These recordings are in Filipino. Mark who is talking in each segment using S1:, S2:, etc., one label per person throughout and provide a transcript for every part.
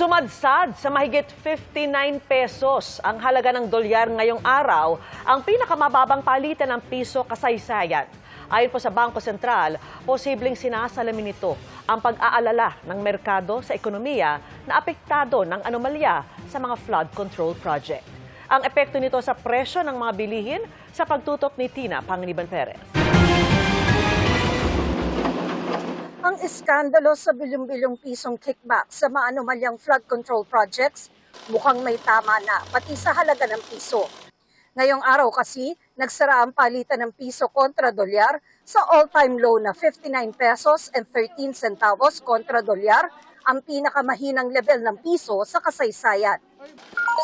S1: Sumadsad sa mahigit 59 pesos ang halaga ng dolyar ngayong araw, ang pinakamababang palitan ng piso kasaysayan. Ayon po sa Bangko Sentral, posibleng sinasalamin nito ang pag-aalala ng merkado sa ekonomiya na apektado ng anomalya sa mga flood control project. Ang epekto nito sa presyo ng mga bilihin sa pagtutok ni Tina Pangiliban Perez.
S2: Iskandalo sa bilyong-bilyong pisong kickback sa mga anomalyang flood control projects mukhang may tama na pati sa halaga ng piso. Ngayong araw kasi, nagsara ang palitan ng piso kontra dolyar sa all-time low na 59 pesos and 13 centavos kontra dolyar, ang pinakamahinang level ng piso sa kasaysayan.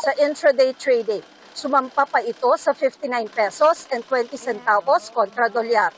S2: Sa intraday trading, sumampa pa ito sa 59 pesos and 20 centavos kontra dolyar.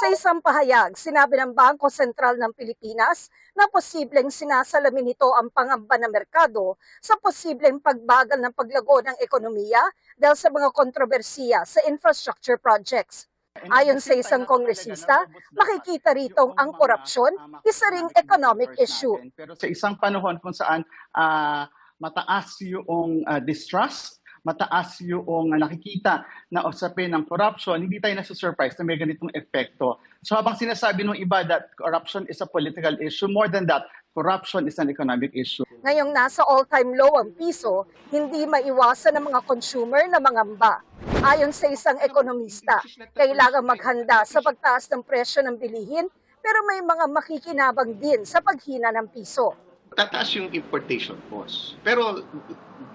S2: Sa isang pahayag, sinabi ng Bangko Sentral ng Pilipinas na posibleng sinasalamin nito ang pangamba ng merkado sa posibleng pagbagal ng paglago ng ekonomiya dahil sa mga kontrobersiya sa infrastructure projects. Ayon sa isang kongresista, makikita ritong ang korupsyon, isa ring economic issue.
S3: Pero sa isang panahon kung saan ah, mataas yung ah, distrust, mataas yung nakikita na usapin ng corruption, hindi tayo nasa-surprise na may ganitong epekto. So habang sinasabi ng iba that corruption is a political issue, more than that, corruption is an economic issue.
S2: Ngayong nasa all-time low ang piso, hindi maiwasan ng mga consumer na mangamba. Ayon sa isang ekonomista, kailangan maghanda sa pagtaas ng presyo ng bilihin pero may mga makikinabang din sa paghina ng piso.
S4: Tataas yung importation cost. Pero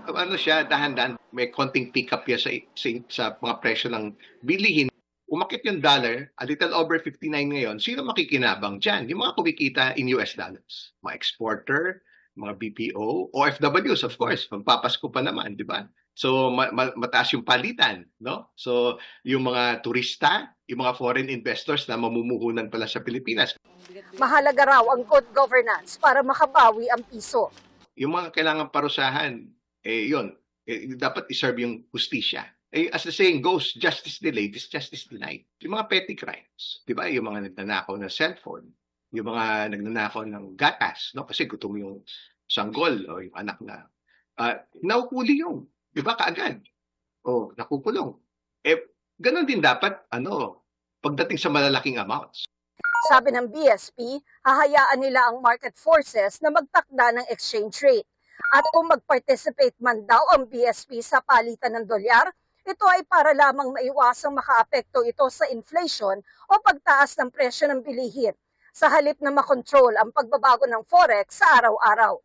S4: ano siya, dahan-dahan, may konting pick up yan sa, sa, sa mga presyo ng bilihin. Umakit yung dollar, a little over 59 ngayon, sino makikinabang dyan? Yung mga kumikita in US dollars. Mga exporter, mga BPO, OFWs of course, magpapasko pa naman, di ba? So ma- ma- mataas yung palitan, no? So yung mga turista, yung mga foreign investors na mamumuhunan pala sa Pilipinas,
S2: Mahalaga raw ang good governance para makabawi ang piso.
S4: yung mga kailangan parusahan, eh, yun, eh, dapat iserve yung justisya. Eh, as the saying goes, justice delayed is justice denied. Yung mga petty crimes, di ba? Yung mga nagnanakaw ng cellphone, yung mga nagnanakaw ng gatas, no? Kasi gutom yung sanggol o yung anak na. Uh, naukuli yung, di ba, kaagad. O, nakukulong. Eh, ganun din dapat, ano, pagdating sa malalaking amounts.
S2: Sabi ng BSP, hahayaan nila ang market forces na magtakda ng exchange rate. At kung mag-participate man daw ang BSP sa palitan ng dolyar, ito ay para lamang maiwasang makaapekto ito sa inflation o pagtaas ng presyo ng bilihin sa halip na makontrol ang pagbabago ng forex sa araw-araw.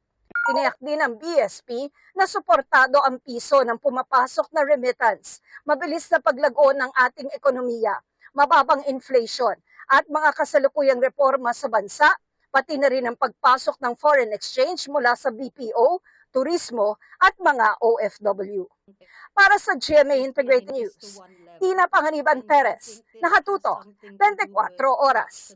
S2: Tiniyak din ng BSP na suportado ang piso ng pumapasok na remittance, mabilis na paglago ng ating ekonomiya, mababang inflation at mga kasalukuyang reforma sa bansa, pati na rin ang pagpasok ng foreign exchange mula sa BPO, turismo at mga OFW. Para sa GMA Integrated News, Tina Panganiban Perez, nakatuto, 24 oras.